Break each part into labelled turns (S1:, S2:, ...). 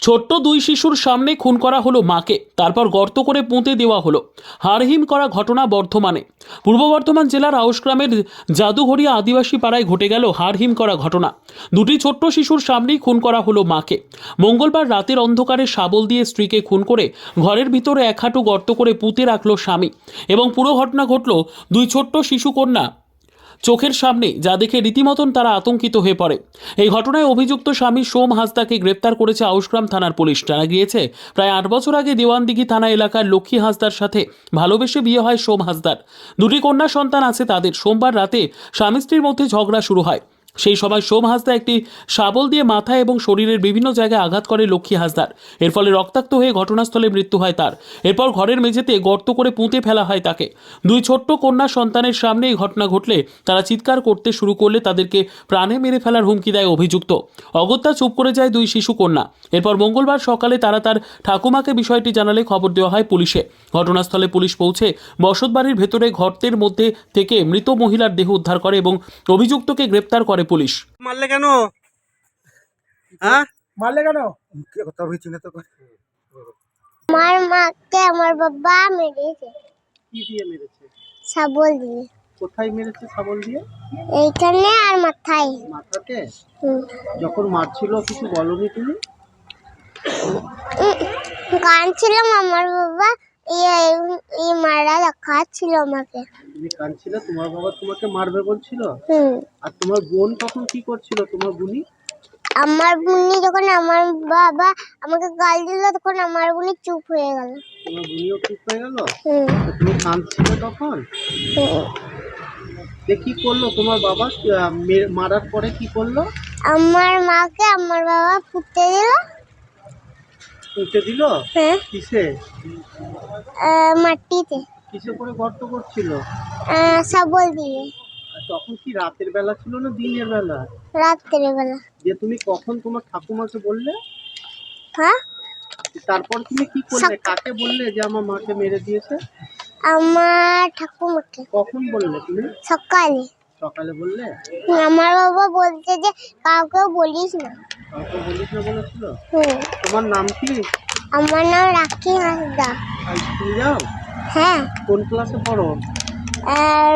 S1: ছোট্ট দুই শিশুর সামনে খুন করা হলো মাকে, তারপর গর্ত করে পুঁতে দেওয়া হলো। হারহিম করা ঘটনা বর্ধমানে। পূর্ব বর্ধমান জেলার আউসগ্রামের জাদুঘরিয়া আদিবাসী পাড়ায় ঘটে গেল হারহিম করা ঘটনা। দুটি ছোট্ট শিশুর সামনেই খুন করা হলো মাকে। মঙ্গলবার রাতের অন্ধকারে শাবল দিয়ে স্ত্রীকে খুন করে ঘরের ভিতরে এক হাঁটু গর্ত করে পুঁতে রাখল স্বামী। এবং পুরো ঘটনা ঘটল দুই ছোট্ট শিশু কন্যা চোখের সামনে, যা দেখে রীতিমতন তারা আতঙ্কিত হয়ে পড়ে। এই ঘটনায় অভিযুক্ত স্বামী সোম হাসদাকে গ্রেপ্তার করেছে আউসগ্রাম থানার পুলিশ। জানা গিয়েছে, প্রায় আট বছর আগে দেওয়ানদিঘি থানা এলাকার লক্ষ্মী হাসদার সাথে ভালোবেসে বিয়ে হয় সোম হাসদার। দুটি কন্যা সন্তান আছে তাদের। সোমবার রাতে স্বামী স্ত্রীর মধ্যে ঝগড়া শুরু হয়। সেই সময় সোম হাসদা একটি শাবল দিয়ে মাথা এবং শরীরের বিভিন্ন জায়গায় আঘাত করে লক্ষ্মী হাসদার। এর ফলে রক্তাক্ত হয়ে ঘটনাস্থলে মৃত্যু হয় তার। এরপর ঘরের মেঝেতে গর্ত করে পুঁতে ফেলা হয় তাকে। দুই ছোট্ট কন্যা সন্তানের সামনে এই ঘটনা ঘটলে তারা চিৎকার করতে শুরু করলে তাদেরকে প্রাণে মেরে ফেলার হুমকি দেয় অভিযুক্ত। অগত্যা চুপ করে যায় দুই শিশু কন্যা। এরপর মঙ্গলবার সকালে তারা তার ঠাকুমাকে বিষয়টি জানালে খবর দেওয়া হয় পুলিশে। ঘটনাস্থলে পুলিশ পৌঁছে বসতবাড়ির ভেতরে গর্তের মধ্যে থেকে মৃত মহিলার দেহ উদ্ধার করে এবং অভিযুক্তকে গ্রেপ্তার করে পুলিশ।
S2: মারলে কেন? হ্যাঁ?
S3: মারলে কেন?
S2: কথা হয়েছে না তো?
S4: আমার মাকে আমার বাবা মেরেছে।
S2: কি দিয়ে মেরেছে?
S4: শাবল দিয়ে।
S2: কোথায় মেরেছে শাবল দিয়ে?
S4: এইখানে আর মাথায়।
S2: মাথাতে?
S4: হুম।
S2: যখন মারছিল কিছু বলনি তুমি?
S4: কাঁদছিলাম আমার বাবা। এই মারা দেখাচ্ছিল আমাকে।
S2: তুমি কাঁদছিলে? তোমার বাবা তোমাকে মারবে বলছিল? আর তোমার বোন তখন কি করছিল? তোমার বুনি?
S4: আমার বুনি যখন আমার বাবা আমাকে গাল দিল তখন আমার বুনি চুপ হয়ে গেল।
S2: তোমার বুনিও ঠিক হয়ে গেল? তুমি কাঁদছিলে তখন। কি করল? তোমার বাবা মারার পরে কি করল?
S4: আমার মাকে আমার বাবা ফুটতে দিল।
S2: উঠে দিল?
S4: হ্যাঁ।
S2: কিসে?
S4: মাটিতে।
S2: কিসে করে গর্ত করছিল?
S4: শাবল দিয়ে।
S2: তখন কি রাতের বেলা ছিল না দিনের বেলা?
S4: রাত্রে বেলা।
S2: যে তুমি কখন তোমার ঠাকুমাকে বললে?
S4: হ্যাঁ?
S2: তারপর তুমি কি করলে? কাকে বললে যে আমার মাকে মেরে দিয়েছে?
S4: আমার ঠাকুমাকে।
S2: কখন বললে তুমি?
S4: সকালে।
S2: সকালে বললে?
S4: আমার বাবা বলছে যে কাউকে বলিস না।
S2: তোমার নাম কি?
S4: আমার নাম রাখি হাসদা
S2: স্কুল যাও?
S4: হ্যাঁ।
S2: কোন ক্লাসে পড়ো?
S4: আর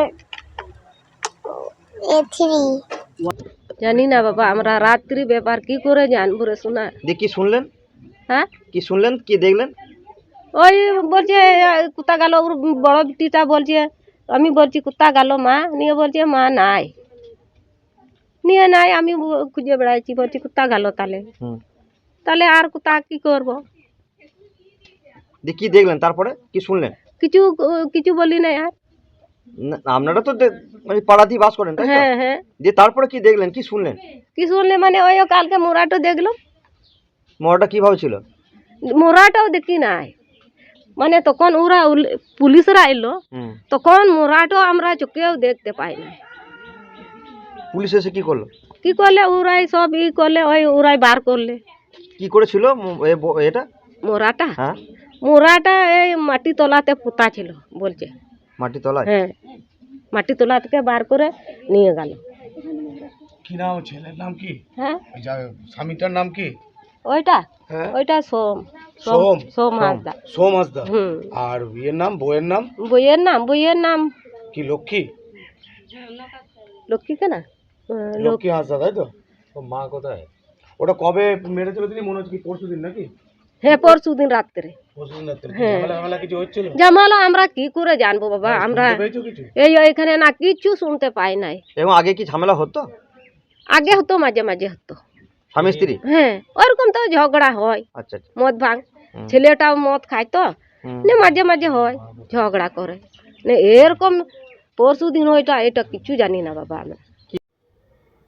S4: এ থ্রি।
S5: জানি না বাবা আমরা রাত্রি ব্যাপার কি করে জানব রে শোনা
S6: কি শুনলেন?
S5: হ্যাঁ?
S6: কি শুনলেন? কি দেখলেন?
S5: ওই বলছে কুত্তা গেল ওর বড় বিটিটা বলছে আমি বলছি কুত্তা গেল মা? নিয়ে বলছে মা নাই। নিয়ে নাই আমি খুঁজে বেড়াইছি বলছি কুত্তা গেল তাহলে তাহলে আর কুত্তা কি করব?
S6: কি দেখলেন তারপরে? কি শুনলেন?
S5: কিছু কিছু বলি না আর।
S6: আপনারা তো মানে পাড়াতেই বাস করেন তাই
S5: হ্যাঁ হ্যাঁ।
S6: দিয়ে তারপরে কি দেখলেন কি শুনলেন?
S5: কি শুনলে মানে ওই কালকে মোরাটো দেখল
S6: মরাটা কীভাবে ছিল?
S5: মোরাটাও দেখি নাই। মানে তখন ওরা পুলিশরা এলো। তখন মোরাটো আমরা চোখেও দেখতে পাই না
S6: পুলিশ এসে কি করল?
S5: কি করলে? ওরাই সব ই করলে ওই ওরাই বার করলে।
S6: কি করেছিল ম- এ ব- এটা?
S5: মোরাটা?
S6: হ্যাঁ।
S5: মোরাটা এই মাটি তলাতে পোতা ছিল বলছে।
S6: মাটি তলায়?
S5: হ্যাঁ। মাটি তলা থেকে বার করে নিয়ে গেল।
S3: কি নাম ছেলের নাম কি?
S5: হ্যাঁ।
S3: যা- স্বামীটার নাম কি?
S5: ওইটা?
S3: হ্যাঁ।
S5: ওইটা সোম।
S3: সোম।
S5: সোম। হাসদা।
S3: সোম হাসদা।
S5: হুম।
S3: আর বিয়ের নাম বইয়ের নাম?
S5: বইয়ের নাম বইয়ের নাম।
S3: কি লক্ষ্মী?
S5: লক্ষ্মী কেনা?
S3: লক্ষ্মী হাসদা তাই তো? মা কোথায়? ওটা কবে মেরেছিল তিনি? মনে হচ্ছে কি পরশু দিন নাকি?
S5: হ্যাঁ পরশু দিন রাত্রে। হ্যাঁ। জামালো আমরা কি করে জানব বাবা? আমরা
S3: পেয়েছ কিছু?
S5: এই এখানে না কিছু শুনতে পাই নাই।
S6: এবং আগে কি ঝামেলা হতো?
S5: আগে হতো মাঝে মাঝে হতো।
S6: স্বামী স্ত্রী?
S5: হ্যাঁ ওরকম তো ঝগড়া হয়।
S6: আচ্ছা আচ্ছা।
S5: মদ ভাঙ। ছেলেটাও মদ খায় তো।
S6: হুম।
S5: মাঝে মাঝে হয় ঝগড়া করে। না এরকম পরশু দিন ওইটা এটা কিছু জানি না বাবা আমি।